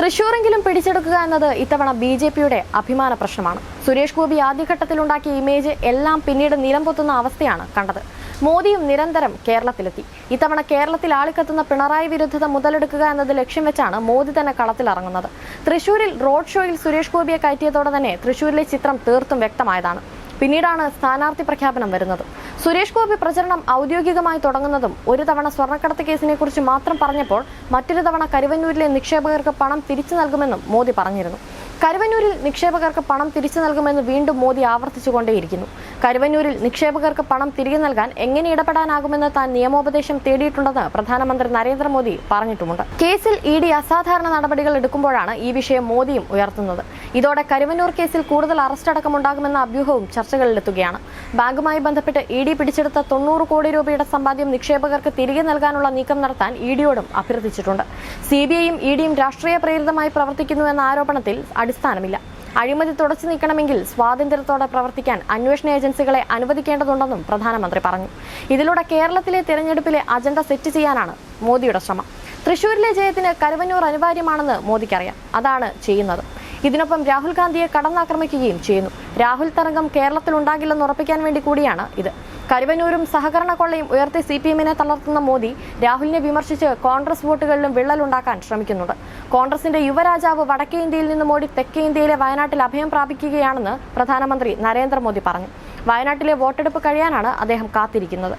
തൃശൂരെങ്കിലും പിടിച്ചെടുക്കുക എന്നത് ഇത്തവണ B J പിയുടെ അഭിമാന പ്രശ്നമാണ്. സുരേഷ് ഗോപി ആദ്യഘട്ടത്തിലുണ്ടാക്കിയ ഇമേജ് എല്ലാം പിന്നീട് നിലംപൊത്തുന്ന അവസ്ഥയാണ് കണ്ടത്. മോദിയും നിരന്തരം കേരളത്തിലെത്തി. ഇത്തവണ കേരളത്തിൽ ആളിക്കത്തുന്ന പിണറായി വിരുദ്ധത മുതലെടുക്കുക എന്നത് ലക്ഷ്യം വെച്ചാണ് മോദി തന്നെ കളത്തിലിറങ്ങുന്നത്. തൃശൂരിൽ റോഡ് ഷോയിൽ സുരേഷ് ഗോപിയെ കയറ്റിയതോടെ തന്നെ തൃശൂരിലെ ചിത്രം തീർത്തും വ്യക്തമായതാണ്. പിന്നീടാണ് സ്ഥാനാർത്ഥി പ്രഖ്യാപനം വരുന്നത്. സുരേഷ് ഗോപി പ്രചരണം ഔദ്യോഗികമായി തുടങ്ങുന്നതും ഒരു തവണ സ്വർണക്കടത്ത് കേസിനെ കുറിച്ച് മാത്രം പറഞ്ഞപ്പോൾ മറ്റൊരു തവണ കരുവന്നൂരിലെ നിക്ഷേപകർക്ക് പണം തിരിച്ചു നൽകുമെന്നും മോദി പറഞ്ഞിരുന്നു. കരുവന്നൂരിൽ നിക്ഷേപകർക്ക് പണം തിരിച്ചു നൽകുമെന്ന് വീണ്ടും മോദി ആവർത്തിച്ചുകൊണ്ടേയിരിക്കുന്നു. കരുവന്നൂരിൽ നിക്ഷേപകർക്ക് പണം തിരികെ നൽകാൻ എങ്ങനെ ഇടപെടാനാകുമെന്ന് താൻ നിയമോപദേശം തേടിയിട്ടുണ്ടെന്ന് പ്രധാനമന്ത്രി നരേന്ദ്രമോദി പറഞ്ഞിട്ടുമുണ്ട്. കേസിൽ ഇ ഡി അസാധാരണ നടപടികൾ എടുക്കുമ്പോഴാണ് ഈ വിഷയം മോദിയും ഉയർത്തുന്നത്. ഇതോടെ കരുവന്നൂർ കേസിൽ കൂടുതൽ അറസ്റ്റ് അടക്കമുണ്ടാകുമെന്ന അഭ്യൂഹവും ചർച്ചകളിലെത്തുകയാണ്. ബാങ്കുമായി ബന്ധപ്പെട്ട് ഇ ഡി പിടിച്ചെടുത്ത തൊണ്ണൂറ് കോടി രൂപയുടെ സമ്പാദ്യം നിക്ഷേപകർക്ക് തിരികെ നൽകാനുള്ള നീക്കം നടത്താൻ ഇ ഡിയോടും അഭ്യർത്ഥിച്ചിട്ടുണ്ട്. സി ബി ഐയും ഇ ഡിയും രാഷ്ട്രീയ പ്രേരിതമായി പ്രവർത്തിക്കുന്നുവെന്ന ആരോപണത്തിൽ അടിസ്ഥാനമില്ല. അഴിമതി തുടച്ചു നീക്കണമെങ്കിൽ സ്വാതന്ത്ര്യത്തോടെ പ്രവർത്തിക്കാൻ അന്വേഷണ ഏജൻസികളെ അനുവദിക്കേണ്ടതുണ്ടെന്നും പ്രധാനമന്ത്രി പറഞ്ഞു. ഇതിലൂടെ കേരളത്തിലെ തെരഞ്ഞെടുപ്പിലെ അജണ്ട സെറ്റ് ചെയ്യാനാണ് മോദിയുടെ ശ്രമം. തൃശൂരിലെ ജയത്തിന് കരുവന്നൂർ അനിവാര്യമാണെന്ന് മോദിക്കറിയാം. അതാണ് ചെയ്യുന്നത്. ഇതിനൊപ്പം രാഹുൽ ഗാന്ധിയെ കടന്നാക്രമിക്കുകയും ചെയ്യുന്നു. രാഹുൽ തരംഗം കേരളത്തിൽ ഉണ്ടാകില്ലെന്ന് ഉറപ്പിക്കാൻ വേണ്ടി കൂടിയാണ് ഇത്. കരുവന്നൂരും സഹകരണ കൊള്ളയും ഉയർത്തി സി പി എമ്മിനെ തളർത്തുന്ന മോദി രാഹുലിനെ വിമർശിച്ച് കോൺഗ്രസ് വോട്ടുകളിലും വിള്ളലുണ്ടാക്കാൻ ശ്രമിക്കുന്നുണ്ട്. കോൺഗ്രസിന്റെ യുവരാജാവ് വടക്കേ ഇന്ത്യയിൽ നിന്നും ഓടി തെക്കേ ഇന്ത്യയിലെ വയനാട്ടിൽ അഭയം പ്രാപിക്കുകയാണെന്ന് പ്രധാനമന്ത്രി നരേന്ദ്രമോദി പറഞ്ഞു. വയനാട്ടിലെ വോട്ടെടുപ്പ് കഴിയാനാണ് അദ്ദേഹം കാത്തിരിക്കുന്നത്.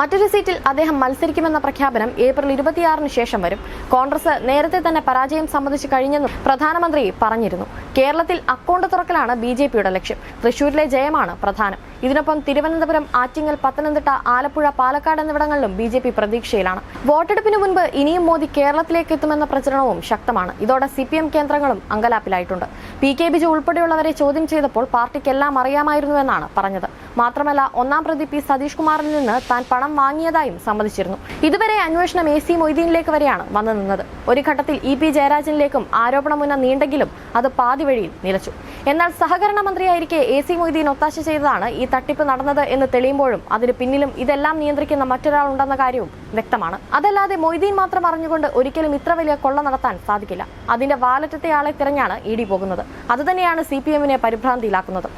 മറ്റൊരു സീറ്റിൽ അദ്ദേഹം മത്സരിക്കുമെന്ന പ്രഖ്യാപനം ഏപ്രിൽ ഇരുപത്തിയാറിന് ശേഷം വരും. കോൺഗ്രസ് നേരത്തെ തന്നെ പരാജയം സംബന്ധിച്ച് കഴിഞ്ഞെന്നും പ്രധാനമന്ത്രി പറഞ്ഞിരുന്നു. കേരളത്തിൽ അക്കൗണ്ട് തുറക്കലാണ് ബി ലക്ഷ്യം. തൃശൂരിലെ ജയമാണ് പ്രധാനം. ഇതിനൊപ്പം തിരുവനന്തപുരം ആറ്റിങ്ങൽ പത്തനംതിട്ട ആലപ്പുഴ പാലക്കാട് എന്നിവിടങ്ങളിലും ബി ജെ പി പ്രതീക്ഷയിലാണ്. വോട്ടെടുപ്പിന് മുൻപ് ഇനിയും മോദി കേരളത്തിലേക്ക് എത്തുമെന്ന പ്രചരണവും ശക്തമാണ്. ഇതോടെ സി പി എം കേന്ദ്രങ്ങളും അങ്കലാപ്പിലായിട്ടുണ്ട്. പി കെ ബിജു ഉൾപ്പെടെയുള്ളവരെ ചോദ്യം ചെയ്തപ്പോൾ പാർട്ടിക്കെല്ലാം അറിയാമായിരുന്നുവെന്നാണ് പറഞ്ഞത്. മാത്രമല്ല ഒന്നാം പ്രതി പി സതീഷ് കുമാറിൽ നിന്ന് താൻ പണം വാങ്ങിയതായും സമ്മതിച്ചിരുന്നു. ഇതുവരെ അന്വേഷണം എ സി മൊയ്തീനിലേക്ക് വരെയാണ് വന്നു നിന്നത്. ഒരു ഘട്ടത്തിൽ ഇ പി ജയരാജനിലേക്കും ആരോപണമുന്ന നീണ്ടെങ്കിലും അത് പാതിവഴിയിൽ നിലച്ചു. എന്നാൽ സഹകരണ മന്ത്രിയായിരിക്കെ എ സി മൊയ്തീൻ ഒത്താശ ചെയ്തതാണ് ഈ തട്ടിപ്പ് നടന്നത് എന്ന് തെളിയുമ്പോഴും അതിന് പിന്നിലും ഇതെല്ലാം നിയന്ത്രിക്കുന്ന മറ്റൊരാൾ ഉണ്ടെന്ന കാര്യവും വ്യക്തമാണ്. അതല്ലാതെ മൊയ്തീൻ മാത്രം അറിഞ്ഞുകൊണ്ട് ഒരിക്കലും ഇത്ര വലിയ കൊള്ള നടത്താൻ സാധിക്കില്ല. അതിന്റെ വാലറ്റത്തെ ആളെ തിരഞ്ഞാണ് ഇ ഡി പോകുന്നത്. അതുതന്നെയാണ് സി പി എമ്മിനെ പരിഭ്രാന്തിയിലാക്കുന്നത്.